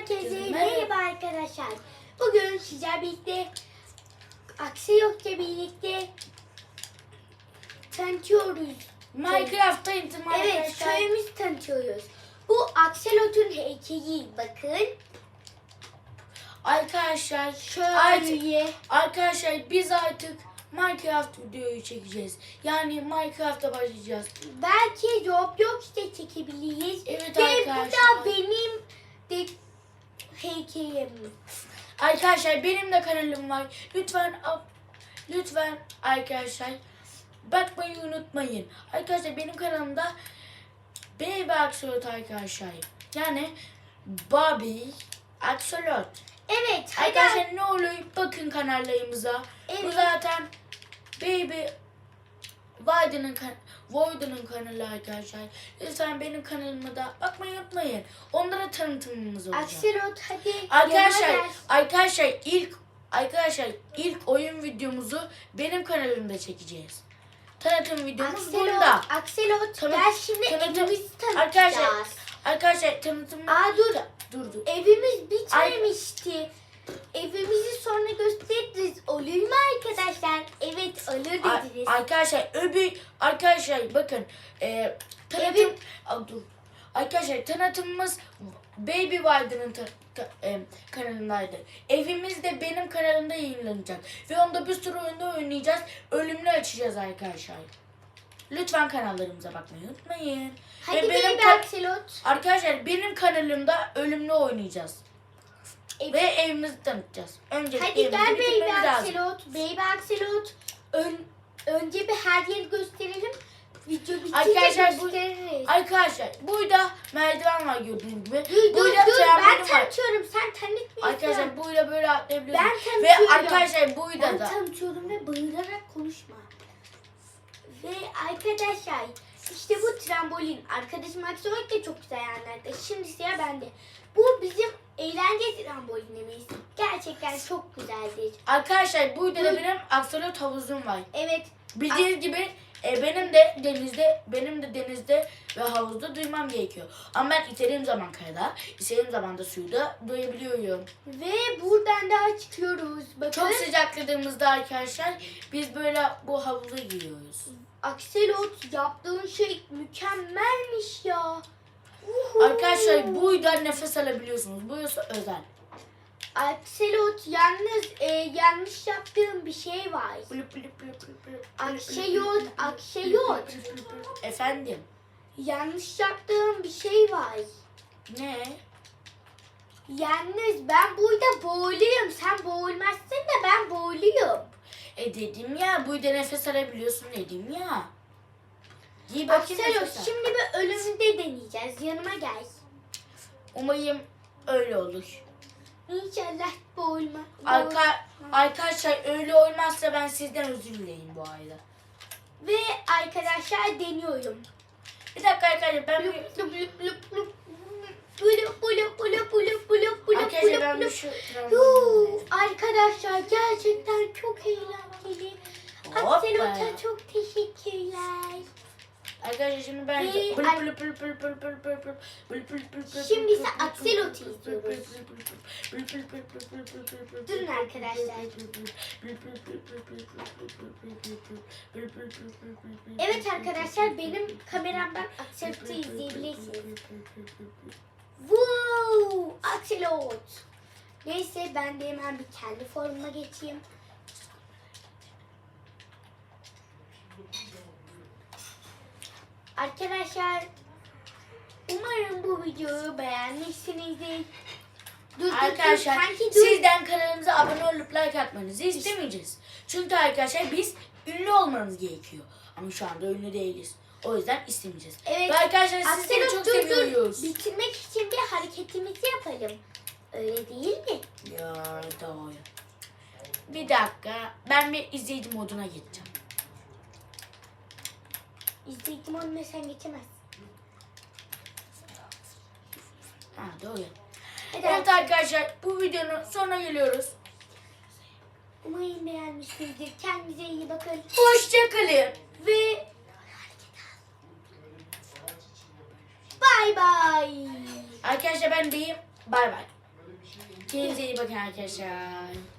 Herkese Merhaba. arkadaşlar. Bugün sizler birlikte Aksi Yokça birlikte tanıtıyoruz. Minecraft'ta intim Evet arkadaşlar. köyümüzü tanıtıyoruz. Bu Akselot'un heykeli bakın. Arkadaşlar Şöyle. arkadaşlar biz artık Minecraft videoyu çekeceğiz. Yani Minecraft'a başlayacağız. Belki Roblox'ta çekebiliriz. Evet Ve bu arkadaşlar. da benim de heykelim. Arkadaşlar benim de kanalım var. Lütfen lütfen arkadaşlar bakmayı unutmayın. Arkadaşlar benim kanalımda Baby Axolot arkadaşlar. Yani Bobby Axolot. Evet hadi Arkadaşlar ne olur bakın kanallarımıza. Bu Evet. zaten Baby Void'ın kan Void'ın kanalı arkadaşlar. Lütfen benim kanalıma da bakmayı unutmayın. Onlara tanıtımımız olacak. Akselot hadi Arkadaşlar, yana gel. arkadaşlar ilk arkadaşlar ilk oyun videomuzu benim kanalımda çekeceğiz. Tanıtım videomuz. Akselot, Akselot Tanı- gel şimdi tanıtım- evimizi Arkadaşlar, tanıtacağız. arkadaşlar tanıtım Aa dur, dur dur. evimiz bitmemişti. Evimizi sonra gösteririz. Olur mu arkadaşlar? Evet olur Ar- dediniz. arkadaşlar öbür arkadaşlar bakın e, tanıtım. Aa, dur. Arkadaşlar tanıtımımız Baby Wilder'ın ta- ta- e, kanalındaydı. Evimiz de benim kanalımda yayınlanacak. Ve onda bir sürü oyunda oynayacağız. Ölümlü açacağız arkadaşlar. Lütfen kanallarımıza bakmayı unutmayın. Hadi Ve benim ka- Akselot. Arkadaşlar benim kanalımda ölümlü oynayacağız. Evet. Ve evimizi tanıtacağız. Önce Hadi evimizi gel baby bitirmemiz lazım. Akselot. Baby Akselot. Ön, önce bir her yeri gösterelim. Video bitince Arkadaşlar bu- gösteririz. Arkadaşlar burada merdiven var gördüğünüz gibi. dur dur burada dur ben trambolin var. tanıtıyorum sen tanıtmıyorsun. Arkadaşlar burada böyle atlayabiliyorsunuz. Ben Ve tanıtıyorum. arkadaşlar burada Ben da. tanıtıyorum ve bağırarak konuşma. Ve arkadaşlar işte bu trambolin. Arkadaşım Aksoy da çok güzel yerlerde. Şimdi sıra bende. Bu bizim eğlence trambolinimiz. Gerçekten çok güzeldir. Arkadaşlar burada da benim aksolot havuzum var. Evet. Bildiğiniz gibi e, benim de denizde benim de denizde ve havuzda duymam gerekiyor. Ama ben istediğim zaman karada, istediğim zaman da suyda duyabiliyorum. Ve buradan daha çıkıyoruz. Bakın. Çok sıcakladığımızda arkadaşlar biz böyle bu havuza giriyoruz. Akselot yaptığın şey mükemmelmiş ya. Arkadaşlar burada nefes alabiliyorsunuz. Burası özel. Akselot yalnız e, yanlış yaptığım bir şey var. Blup blup blup blup blup. Akşeyot, akşeyot. Efendim. Yanlış yaptığım bir şey var. Ne? Yalnız ben burada boğuluyum. Sen boğulmazsın da ben boğuluyum. E dedim ya burada nefes alabiliyorsun dedim ya. İyi bakayım al. şimdi bir ölümünde deneyeceğiz. Yanıma gel. Umarım öyle olur. İnşallah boğulma. Arka, arkadaşlar öyle olmazsa ben sizden özür dileyim bu arada. Ve arkadaşlar deniyorum. Bir dakika arkadaşlar ben bir, Blup blup blup blup blup. Blup blup blup blup blup blup arkadaşlar ben bir blup. şu Huu, Arkadaşlar gerçekten çok eğlenceli. Hoppa. Akselot'a çok teşekkürler. Arkadaşlar şimdi ben Şimdi ise Axelot'i izliyoruz. Durun arkadaşlar. Evet arkadaşlar benim kameramdan Axelot'i izleyebilirsiniz. Wow! Axelot! Neyse ben de hemen bir kendi formuma geçeyim. Arkadaşlar umarım bu videoyu beğenmişsinizdir. Dur, dur, dur, Arkadaşlar sanki dur. sizden kanalımıza abone olup like atmanızı istemeyeceğiz. Çünkü arkadaşlar biz ünlü olmamız gerekiyor. Ama şu anda ünlü değiliz. O yüzden istemeyeceğiz. Evet. Ve arkadaşlar sizleri çok dur dur. seviyoruz. Bitirmek için bir hareketimizi yapalım. Öyle değil mi? Ya doğru. Bir dakika. Ben bir izleyici moduna geçeceğim. İzleyicim onunla sen geçemezsin. Ha doğru. Hadi Evet arkadaşlar bu videonun sonuna geliyoruz. Umarım beğenmişsinizdir. Kendinize iyi bakın. Hoşçakalın. Ve bay bay. Arkadaşlar ben deyim. Bay bay. Kendinize iyi bakın arkadaşlar.